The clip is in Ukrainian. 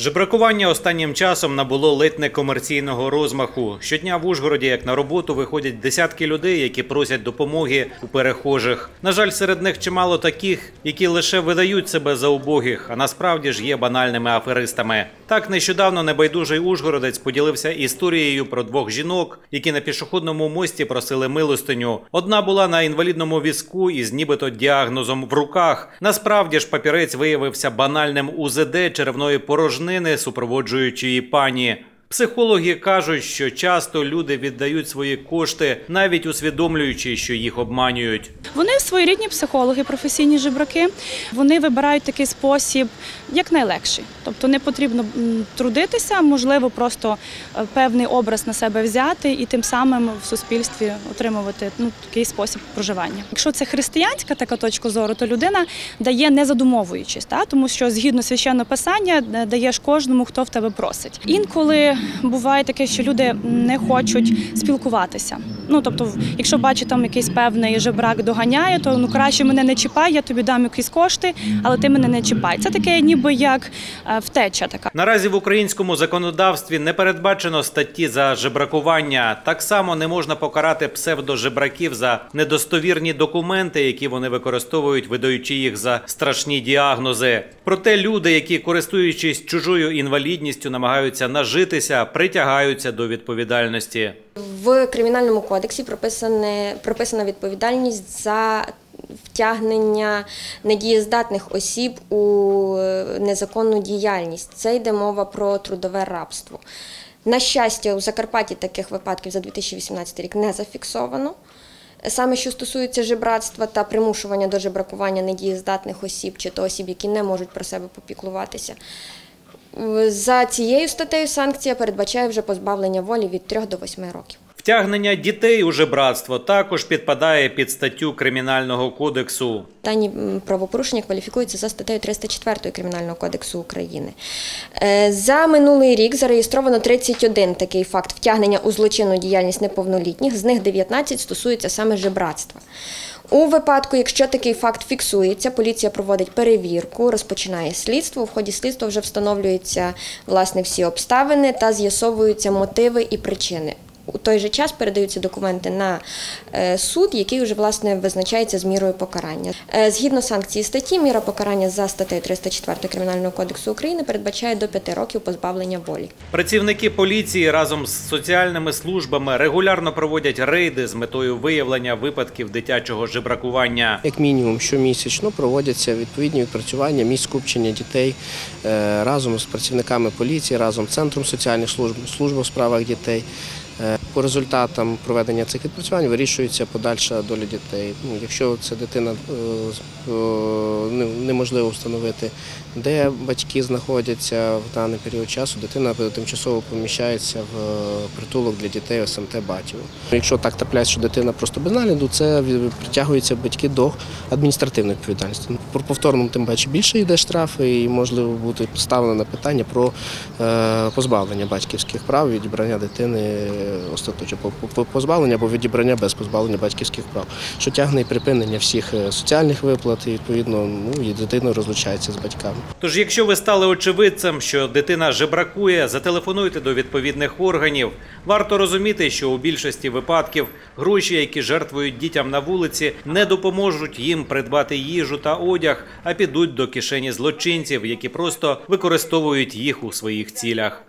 Жебракування останнім часом набуло ледь не комерційного розмаху. Щодня в Ужгороді, як на роботу, виходять десятки людей, які просять допомоги у перехожих. На жаль, серед них чимало таких, які лише видають себе за убогих, а насправді ж є банальними аферистами. Так нещодавно небайдужий Ужгородець поділився історією про двох жінок, які на пішохідному мості просили милостиню. Одна була на інвалідному візку із нібито діагнозом в руках. Насправді ж папірець виявився банальним УЗД черевної порожнини супроводжуючої пані. Психологи кажуть, що часто люди віддають свої кошти, навіть усвідомлюючи, що їх обманюють. Вони своєрідні психологи, професійні жебраки. Вони вибирають такий спосіб як найлегший. Тобто не потрібно трудитися, можливо, просто е, певний образ на себе взяти і тим самим в суспільстві отримувати ну, такий спосіб проживання. Якщо це християнська така точка зору, то людина дає не задумовуючись, та? тому що згідно священного писання е, даєш кожному, хто в тебе просить. Інколи буває таке, що люди не хочуть спілкуватися. Ну тобто, якщо бачить там якийсь певний жебрак доганяє, то ну краще мене не чіпай, я тобі дам якісь кошти, але ти мене не чіпай. Це таке, ніби як е, втеча така. Наразі в українському законодавстві не передбачено статті за жебракування. Так само не можна покарати псевдожебраків за недостовірні документи, які вони використовують, видаючи їх за страшні діагнози. Проте люди, які користуючись чужою інвалідністю, намагаються нажитися, притягаються до відповідальності. В кримінальному кодексі прописане, прописана відповідальність за втягнення недієздатних осіб у е, незаконну діяльність. Це йде мова про трудове рабство. На щастя, у Закарпатті таких випадків за 2018 рік не зафіксовано. Саме що стосується жебратства та примушування до жебракування недієздатних осіб чи то осіб, які не можуть про себе попіклуватися. За цією статтею санкція передбачає вже позбавлення волі від 3 до 8 років. Втягнення дітей у жебратство також підпадає під статтю кримінального кодексу. Дані правопорушення кваліфікуються за статтею 304 Кримінального кодексу України. Е, За минулий рік зареєстровано 31 такий факт втягнення у злочинну діяльність неповнолітніх, з них 19 стосуються саме жебратства. У випадку, якщо такий факт фіксується, поліція проводить перевірку, розпочинає слідство. В ході слідства вже встановлюються власне всі обставини та з'ясовуються мотиви і причини. У той же час передаються документи на е, суд, який вже власне визначається з мірою покарання. Е, Згідно санкції статті, міра покарання за статтею 304 Кримінального кодексу України передбачає до 5 років позбавлення волі. Працівники поліції разом з соціальними службами регулярно проводять рейди з метою виявлення випадків дитячого жебракування. Як мінімум, щомісячно проводяться відповідні відпрацювання місць скупчення дітей е, разом з працівниками поліції, разом з центром соціальних служб, служб у справах дітей. Е, По результатам проведення цих відпрацювань вирішується подальша доля дітей. Ну, якщо це дитина е, неможливо встановити, де батьки знаходяться в даний період часу, дитина тимчасово поміщається в е, притулок для дітей СМТ Батів. Якщо так трапляється, що дитина просто без нагляду, це притягуються батьки до адміністративної відповідальності. Про повторному тим паче більше йде штрафи і можливо бути поставлено питання про е, позбавлення батьківських прав, відібрання дитини е, остаточно по- по- позбавлення або відібрання без позбавлення батьківських прав, що тягне і припинення всіх е, соціальних виплат, і відповідно ну і дитина розлучається з батьками. Тож, якщо ви стали очевидцем, що дитина жебракує, зателефонуйте до відповідних органів. Варто розуміти, що у більшості випадків гроші, які жертвують дітям на вулиці, не допоможуть їм придбати їжу та одяг, а підуть до кишені злочинців, які просто використовують їх у своїх цілях.